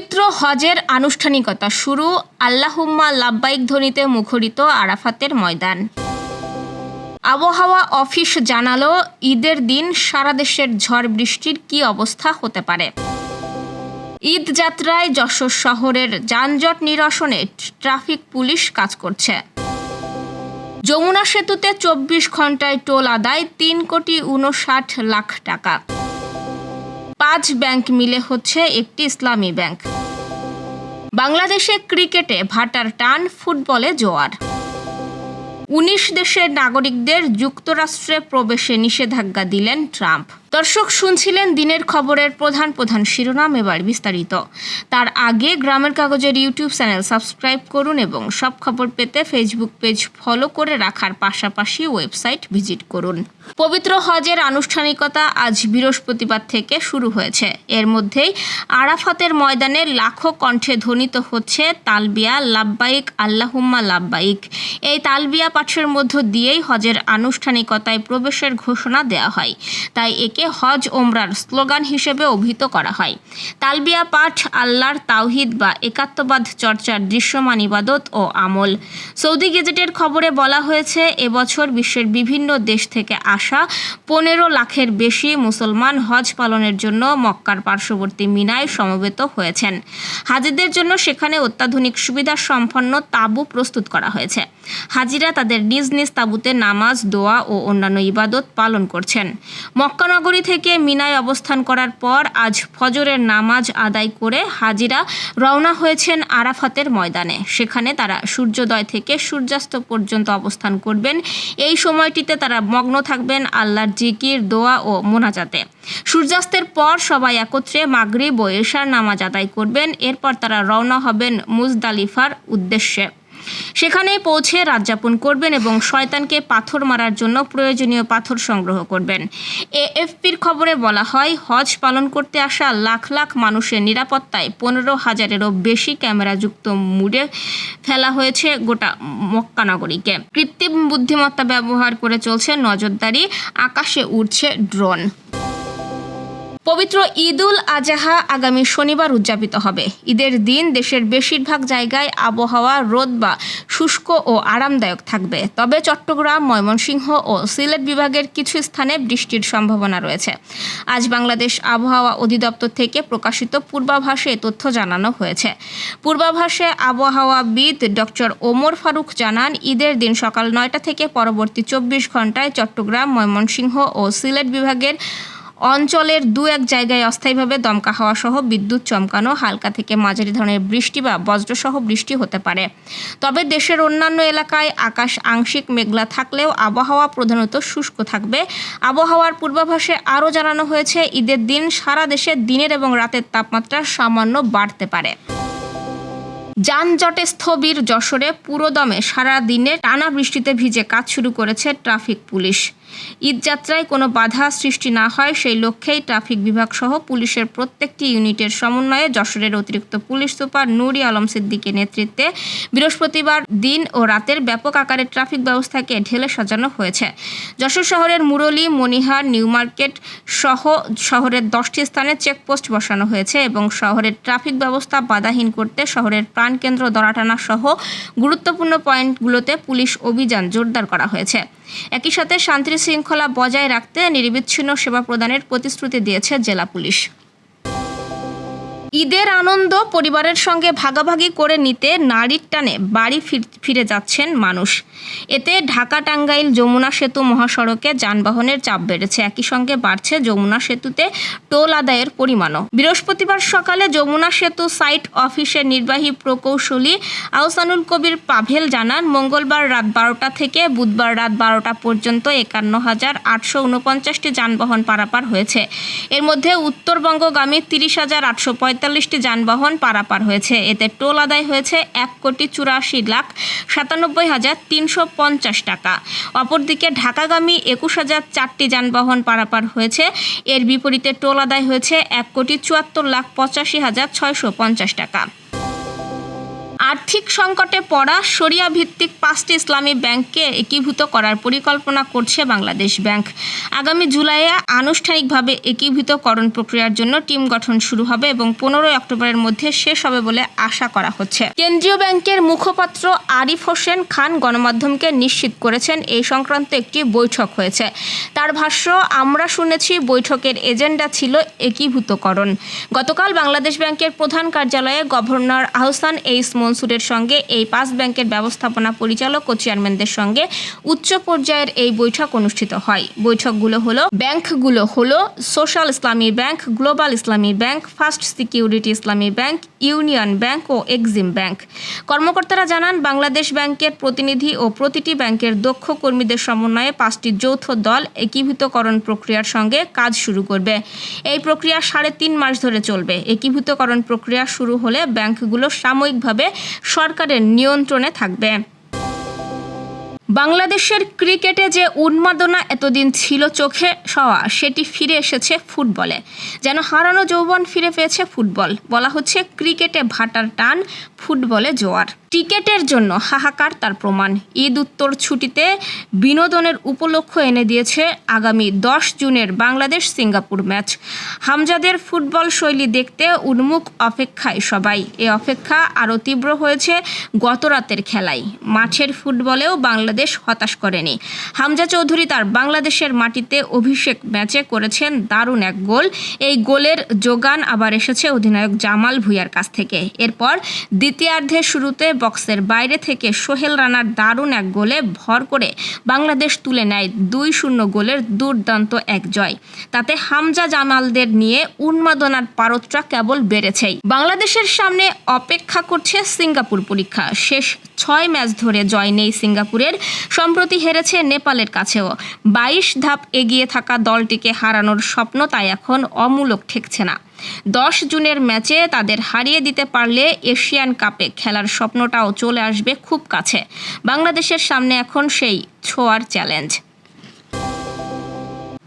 পবিত্র হজের আনুষ্ঠানিকতা শুরু আল্লাহুম্মা লাব্বাইক ধ্বনিতে মুখরিত আরাফাতের ময়দান। আবহাওয়া অফিস জানালো, ঈদের দিন সারা দেশের ঝড় বৃষ্টির কি অবস্থা হতে পারে। ঈদ যাত্রায় যশোর শহরের যানজট নিরসনে ট্রাফিক পুলিশ কাজ করছে। যমুনা সেতুতে চব্বিশ ঘন্টায় টোল আদায় তিন কোটি উনষাট লাখ টাকা। পাঁচ ব্যাংক মিলে হচ্ছে একটি ইসলামী ব্যাংক। বাংলাদেশে ক্রিকেটে ভাটার টান, ফুটবলে জোয়ার। উনিশ দেশের নাগরিকদের যুক্তরাষ্ট্রে প্রবেশে নিষেধাজ্ঞা দিলেন ট্রাম্প। দর্শক শুনছিলেন দিনের খবরের প্রধান প্রধান শিরোনাম এবার বিস্তারিত। তার আগে গ্রামের কাগজের ইউটিউব চ্যানেল সাবস্ক্রাইব করুন এবং সব খবর পেতে ফেসবুক পেজ ফলো করে রাখার পাশাপাশি ওয়েবসাইট ভিজিট করুন। পবিত্র হজের আনুষ্ঠানিকতা আজ বৃহস্পতিবার থেকে শুরু হয়েছে। এর মধ্যেই আরাফাতের ময়দানে লাখো কণ্ঠে ধ্বনিত হচ্ছে তালবিয়া লাব্বাইক, আল্লাহুম্মা লাব্বাইক। এই তালবিয়া পাঠের মধ্য দিয়েই হজের আনুষ্ঠানিকতায় প্রবেশের ঘোষণা দেওয়া হয়। তাই একে হজ ওমরার স্লোগান হিসেবে অভিহিত করা হয়। তালবিয়া পাঠ, আল্লাহর তাওহিদ বা একাত্মবাদ চর্চার দৃশ্যমান ইবাদত ও আমল। সৌদি গেজেটের খবরে বলা হয়েছে, এবছর বিশ্বের বিভিন্ন দেশ থেকে আসা পনেরো লাখের বেশি মুসলমান হজ পালনের জন্য মক্কার পার্শ্ববর্তী মিনায় সমবেত হয়েছেন। হাজিদের জন্য সেখানে অত্যাধুনিক সুবিধা সম্পন্ন তাঁবু প্রস্তুত করা হয়েছে। হাজিরা তাদের নিজ নিজ তাঁবুতে নামাজ, দোয়া ও অন্যান্য ইবাদত পালন করছেন। মক্কানগরী থেকে মিনায় অবস্থান করার পর আজ ফজরের নামাজ আদায় করে হাজিরা রওনা হয়েছেন আরাফাতের ময়দানে। সেখানে তারা সূর্যোদয় থেকে সূর্যাস্ত পর্যন্ত অবস্থান করবেন। এই সময়টিতে তারা মগ্ন থাকবেন আল্লাহর জিকির, দোয়া ও মোনাজাতে। সূর্যাস্তের পর সবাই একত্রে মাগরিব ও এশার নামাজ আদায় করবেন। এরপর তারা রওনা হবেন মুজদালিফার উদ্দেশ্যে। সেখানে পৌঁছে রাত যাপন করবেন এবং শয়তানকে পাথর মারার জন্য প্রয়োজনীয় পাথর সংগ্রহ করবেন। এএফপির খবরে বলা হয়, হজ পালন করতে আসা লাখ লাখ মানুষের নিরাপত্তায় পনেরো হাজারেরও বেশি ক্যামেরাযুক্ত মুড়ে ফেলা হয়েছে গোটা মক্কানগরীকে কৃত্রিম বুদ্ধিমত্তা ব্যবহার করে চলছে নজরদারি। আকাশে উড়ছে ড্রোন। পবিত্র ঈদুল আজাহা আগামী শনিবার উদযাপিত হবে। ঈদের দিন দেশের বেশিরভাগ জায়গায় আবহাওয়া রোদ বা শুষ্ক ও আরামদায়ক থাকবে। তবে চট্টগ্রাম, ময়মনসিংহ ও সিলেট বিভাগের কিছু স্থানে বৃষ্টির সম্ভাবনা রয়েছে। আজ বাংলাদেশ আবহাওয়া অধিদপ্তর থেকে প্রকাশিত পূর্বাভাসে তথ্য জানানো হয়েছে। পূর্বাভাসে আবহাওয়াবিদ ডক্টর ওমর ফারুক জানান, ঈদের দিন সকাল নয়টা থেকে পরবর্তী চব্বিশ ঘন্টায় চট্টগ্রাম, ময়মনসিংহ ও সিলেট বিভাগের অঞ্চলের দু এক জায়গায় অস্থায়ীভাবে দমকা হাওয়া সহ বিদ্যুৎ চমকানো, হালকা থেকে মাঝারি ধরনের বৃষ্টি বা বজ্রসহ বৃষ্টি হতে পারে। তবে দেশের অন্যান্য এলাকায় আকাশ আংশিক মেঘলা থাকলেও আবহাওয়া প্রধানত শুষ্ক থাকবে। আবহাওয়ার পূর্বাভাসে আরও জানানো হয়েছে, ঈদের দিন সারা দেশে দিনের এবং রাতের তাপমাত্রা সামান্য বাড়তে পারে। যানজটে স্থবির যশোরে পুরোদমে সারা দিনে টানা বৃষ্টিতে ভিজে কাজ শুরু করেছে ট্রাফিক পুলিশ। ঈদযাত্রায় কোনো বাধা সৃষ্টি না হয়, সেই লক্ষ্যেই ট্রাফিক বিভাগ সহ পুলিশের প্রত্যেকটি ইউনিটের সমন্বয়ে যশোরের অতিরিক্ত পুলিশ সুপার নুরি আলম সিদ্দিকের নেতৃত্বে বৃহস্পতিবার দিন ও রাতের ব্যাপক আকারে ট্রাফিক ব্যবস্থাকে ঢেলে সাজানো হয়েছে। যশোর শহরের মুরলী, মনিহার, নিউ মার্কেট সহ শহরের দশটি স্থানে চেকপোস্ট বসানো হয়েছে এবং শহরের ট্রাফিক ব্যবস্থা বাধাহীন করতে শহরের প্রাণকেন্দ্র দরাটানা সহ গুরুত্বপূর্ণ পয়েন্টগুলোতে পুলিশ অভিযান জোরদার করা হয়েছে। একই সাথে শান্তি শৃঙ্খলা বজায় রাখতে নিরবিচ্ছিন্ন সেবা প্রদানের প্রতিশ্রুতি দিয়েছে জেলা পুলিশ। ঈদের আনন্দ পরিবারের সঙ্গে ভাগাভাগি করে নিতে নারীর টানে বাড়ি ফিরে যাচ্ছেন মানুষ। এতে ঢাকা টাঙ্গাইল যমুনা সেতু মহাসড়কে যানবাহনের চাপ বেড়েছে। একই সঙ্গে বাড়ছে যমুনা সেতুতে টোল আদায়ের পরিমাণও। বৃহস্পতিবার সকালে যমুনা সেতু সাইট অফিসের নির্বাহী প্রকৌশলী আহসানুল কবির পাভেল জানান, মঙ্গলবার রাত বারোটা থেকে বুধবার রাত বারোটা পর্যন্ত একান্ন হাজার আটশো উনপঞ্চাশটি যানবাহন পারাপার হয়েছে। এর মধ্যে উত্তরবঙ্গগামী তিরিশ হাজার আটশো পঁয়তাল্লিশটি যানবাহন পারাপার হয়েছে। এতে টোল আদায় হয়েছে এক কোটি চুরাশি লাখ সাতানব্বই হাজার তিনশো পঞ্চাশ টাকা। অপরদিকে ঢাকাগামী একুশ হাজার চারটি যানবাহন পারাপার হয়েছে। এর বিপরীতে টোল আদায় হয়েছে এক কোটি চুয়াত্তর লাখ পঁচাশি হাজার ছয়শো পঞ্চাশ টাকা। আর্থিক সংকটে পড়া শরিয়া ভিত্তিক পাঁচটি ইসলামী ব্যাংককে একীভূত করার পরিকল্পনা করছে বাংলাদেশ ব্যাংক। আগামী জুলাইয়ে আনুষ্ঠানিকভাবে একীভূতকরণ প্রক্রিয়ার জন্য টিম গঠন শুরু হবে এবং পনেরোই অক্টোবরের মধ্যে শেষ হবে বলে আশা করা হচ্ছে। কেন্দ্রীয় ব্যাংকের মুখপাত্র আরিফ হোসেন খান গণমাধ্যমকে নিশ্চিত করেছেন এই সংক্রান্ত একটি বৈঠক হয়েছে। তার ভাষ্য, আমরা শুনেছি বৈঠকের এজেন্ডা ছিল একীভূতকরণ। গতকাল বাংলাদেশ ব্যাংকের প্রধান কার্যালয়ে গভর্নর আহসান এইস মনসুরের সঙ্গে এই পাঁচ ব্যাংকের ব্যবস্থাপনা পরিচালক ও চেয়ারম্যানদের সঙ্গে উচ্চ পর্যায়ের এই বৈঠক অনুষ্ঠিত হয়। বৈঠকগুলো হলো, ব্যাংকগুলো হলো, social Islami bank, global Islami bank, first security Islami bank union bank ও এক্সিম ব্যাংক। কর্মকর্তারা জানান, বাংলাদেশ ব্যাংকের প্রতিনিধি ও প্রতিটি ব্যাংকের দক্ষ কর্মীদের সমন্বয়ে পাঁচটি যৌথ দল একীভূতকরণ প্রক্রিয়ার সঙ্গে কাজ শুরু করবে। এই প্রক্রিয়া সাড়ে তিন মাস ধরে চলবে। একীভূতকরণ প্রক্রিয়া শুরু হলে ব্যাংকগুলো সাময়িকভাবে সরকারের নিয়ন্ত্রণে থাকবে। বাংলাদেশের ক্রিকেটে যে উন্মাদনা এতদিন ছিল চোখে সওয়া, সেটি ফিরে এসেছে ফুটবলে। যেন হারানো যৌবন ফিরে পেয়েছে ফুটবল। বলা হচ্ছে, ক্রিকেটে ভাটার টান, ফুটবলে জোয়ার। টিকেটের জন্য হাহাকার তার প্রমাণ। ঈদ উত্তর ছুটিতে বিনোদনের উপলক্ষ এনে দিয়েছে আগামী দশ জুনের বাংলাদেশ সিঙ্গাপুর ম্যাচ। হামজাদের ফুটবল শৈলী দেখতে উন্মুখ অপেক্ষায় সবাই। এ অপেক্ষা আরও তীব্র হয়েছে গত রাতের খেলায় মাঠের ফুটবলেও বাংলাদেশ হতাশ করেনি। হামজা চৌধুরী তার বাংলাদেশের মাটিতে অভিষেক ম্যাচে করেছেন দারুণ এক গোল। এই গোলের যোগান আবার এসেছে অধিনায়ক জামাল ভুঁইয়ার কাছ থেকে। এরপর দ্বিতীয়ার্ধের শুরুতে বক্সের বাইরে থেকে সোহেল রানার দারুণ এক গোলে ভর করে বাংলাদেশ তুলে নেয় দুই শূন্য গোলের দুর্দান্ত এক জয়। তাতে হামজা জামালদের নিয়ে উন্মাদনার পারতটা কেবল বেড়েছেই। বাংলাদেশের সামনে অপেক্ষা করছে সিঙ্গাপুর পরীক্ষা। শেষ ছয় ম্যাচ ধরে জয় নেই সিঙ্গাপুরের। সম্প্রতি হেরেছে নেপালের কাছেও। বাইশ ধাপ এগিয়ে থাকা দলটিকে হারানোর স্বপ্ন তাই এখন অমূলক ঠেকছে না। দশ জুনের ম্যাচে তাদের হারিয়ে দিতে পারলে এশিয়ান কাপে খেলার স্বপ্নটাও চলে আসবে খুব কাছে। বাংলাদেশের সামনে এখন সেই ছোঁয়ার চ্যালেঞ্জ।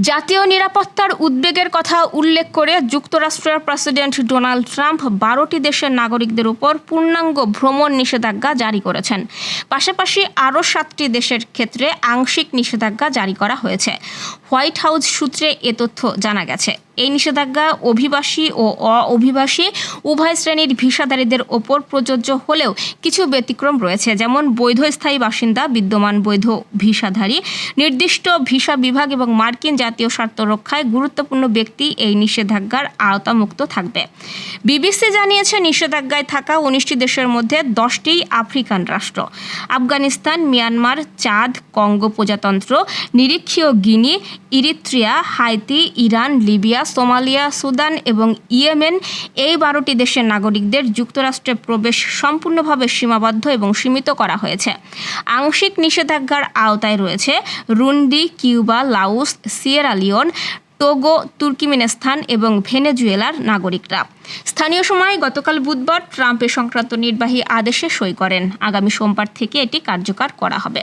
জাতীয় নিরাপত্তার উদ্বেগের কথা উল্লেখ করে যুক্তরাষ্ট্রের প্রেসিডেন্ট ডোনাল্ড ট্রাম্প বারোটি দেশের নাগরিকদের উপর পূর্ণাঙ্গ ভ্রমণ নিষেধাজ্ঞা জারি করেছেন। পাশাপাশি আরও সাতটি দেশের ক্ষেত্রে আংশিক নিষেধাজ্ঞা জারি করা হয়েছে। হোয়াইট হাউস সূত্রে এ তথ্য জানা গেছে। এই নিষেধাজ্ঞা অভিবাসী ও অভিবাসী উভয় শ্রেণির ভিসাধারীদের ওপর প্রযোজ্য হলেও কিছু ব্যতিক্রম রয়েছে, যেমন বৈধ স্থায়ী বাসিন্দা, বিদ্যমান বৈধ ভিসাধারী, নির্দিষ্ট ভিসা বিভাগ এবং মার্কিন জাতীয় স্বার্থ রক্ষায় গুরুত্বপূর্ণ ব্যক্তি এই নিষেধাজ্ঞার আওতামুক্ত থাকবে। বিবিসি জানিয়েছে, নিষেধাজ্ঞায় থাকা উনিশটি দেশের মধ্যে দশটি আফ্রিকান রাষ্ট্র। আফগানিস্তান, মিয়ানমার, চাঁদ, কঙ্গো প্রজাতন্ত্র, নিরীক্ষীয় Guinea, Eritrea, Haiti, Iran, Libya Somalia, Sudan এবং ইয়েমেন এই বারোটি দেশের নাগরিকদের যুক্তরাষ্ট্রে প্রবেশ সম্পূর্ণভাবে সীমাবদ্ধ এবং সীমিত করা হয়েছে। আংশিক নিষেধাজ্ঞার আওতায় রয়েছে Burundi, Cuba Laos Sierra Leone, Togo, Turkmenistan এবং ভেনেজুয়েলার নাগরিকরা। স্থানীয় সময়ে গতকাল বুধবার ট্রাম্পের সংক্রান্ত নির্বাহী আদেশে সই করেন। আগামী সোমবার থেকে এটি কার্যকর করা হবে।